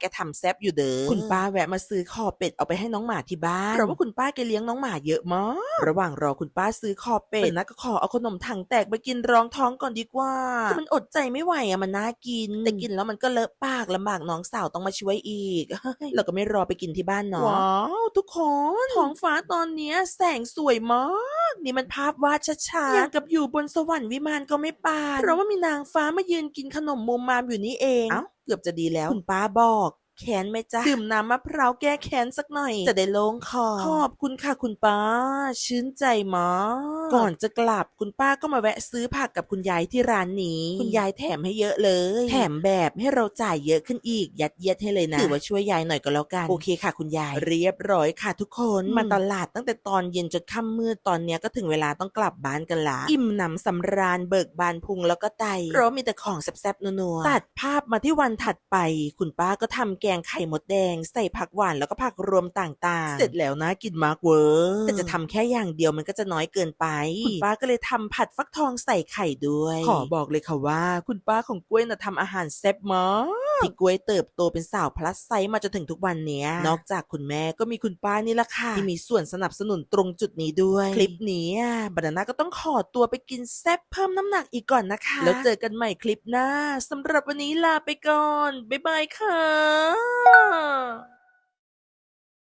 แกทำแซบอยู่เด้อคุณป้าแวะมาซื้อคอเป็ดเอาไปให้น้องหมาที่บ้านเพราะว่าคุณป้าแกเลี้ยงน้องหมาเยอะมากระหว่างรอคุณป้าซื้อคอเป็ดนะก็ขอเอาขนมถังแตกไปกินรองท้องก่อนดีกว่าคือมันอดใจไม่ไหวอะมันน่ากินแต่กินแล้วมันก็เลอะปากลำบากน้องสาวต้องมาช่วยอีกเฮ้ยเราก็ไม่รอไปกินที่บ้านเนาะว้าวทุกคนท้องฟ้าตอนเนี้ยแสงสวยมาก นี่มันภาพวาดชัดๆอย่างกับอยู่บนสวรรค์วิมานก็ไม่ปานเพราะว่ามีนางฟ้ามายืนกินขนมมุมมามอยู่นี่เองเอ้าเกือบจะดีแล้วคุณป้าบอก แค้นไหมจ๊ะ ดื่มน้ำมะพร้าวแก้แค้นสักหน่อย จะได้โล่งคอ ขอบคุณค่ะคุณป้า ชื่นใจมากก่อนจะกลับคุณป้าก็มาแวะซื้อผักกับคุณยายที่ร้านนี้ คุณยายแถมให้เยอะเลย แถมแบบให้เราจ่ายเยอะขึ้นอีก ยัดเยียดให้เลยนะ ถือว่าช่วยยายหน่อยก็แล้วกัน โอเคค่ะ คุณยาย เรียบร้อยค่ะทุกคน มาตลาดตั้งแต่ตอนเย็นจนค่ำมืดตอนเนี้ยก็ถึงเวลาต้องกลับบ้านกันละ อิ่มหนำสำราญเบิกบานพุงแล้วก็ไตเพราะมีแต่ของแซ่บๆนัวๆตัดภาพมาที่วันถัดไป คุณป้าก็ทำแกงไข่มดแดง ใส่ผักหวานแล้วก็ผักรวมต่างๆ เสร็จแล้วนะกินมากเวอร์แต่จะทำแค่อย่างเดียวมันก็จะน้อยเกินไป คุณป้าก็เลยทำผัดฟักทองใส่ไข่ด้วย ขอบอกเลยค่ะว่า คุณป้าของกล้วยน่ะทำอาหารแซ่บมาก ที่กล้วยเติบโตเป็นสาวพลัสไซส์มาจนถึงทุกวันเนี้ย นอกจากคุณแม่ก็มีคุณป้านี่ละค่ะ ที่มีส่วนสนับสนุนตรงจุดนี้ด้วย คลิปนี้อะบานาน่าก็ต้องขอตัวไปกินแซ่บเพิ่มน้ำหนักอีกก่อนนะคะ แล้วเจอกันใหม่คลิปหน้าสำหรับวันนี้ลาไปก่อนบ๊ายบายค่ะ